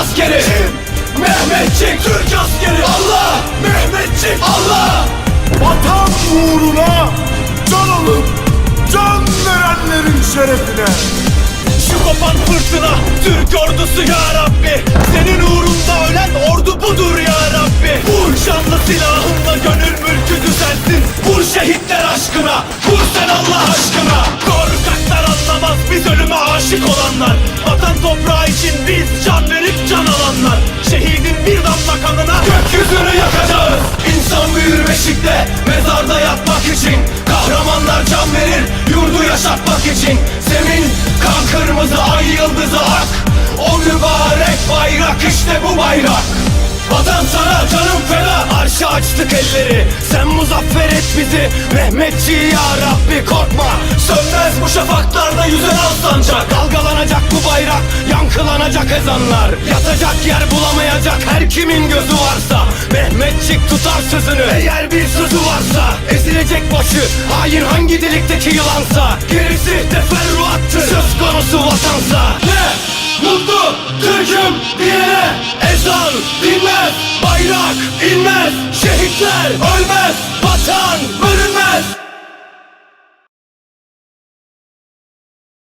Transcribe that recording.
askeri. Mehmetçik Türk askeri. Allah! Mehmetçik Allah! Vatan uğruna can alıp can verenlerin şerefine. Şu kopan fırtına Türk ordusu ya Rabbi. Senin uğrunda ölen ordu budur ya Rabbi. Vur şanlı silahınla gönül mülkü düzelsin. Vur şehitler aşkına Vur sen Allah aşkına. Korkaklar anlamaz biz ölüme aşık olanlar. Vatan toprağı için biz için Zemin. Kan kırmızı ay yıldızı ak. O mübarek bayrak işte bu bayrak. Vatan sana canım feda. Arşa açtık elleri. Sen muzaffer et bizi. Mehmetçi ya Rabbi korkma. Sönmez bu şafaklarda yüzen al Dalgalanacak bu bayrak Yankılanacak ezanlar. Yatacak yer bulamayacak her kimin gözü varsa Mehmetçik tutar sözünü. Eğer bir sözü varsa Ezilecek başı. Hain hangi delikteki yılansa. Gerisi teferruattır. Söz konusu vatansa. Ne? Mutlu Türk'üm diyene. Ezan dinmez Bayrak inmez. Şehitler ölmez Vatan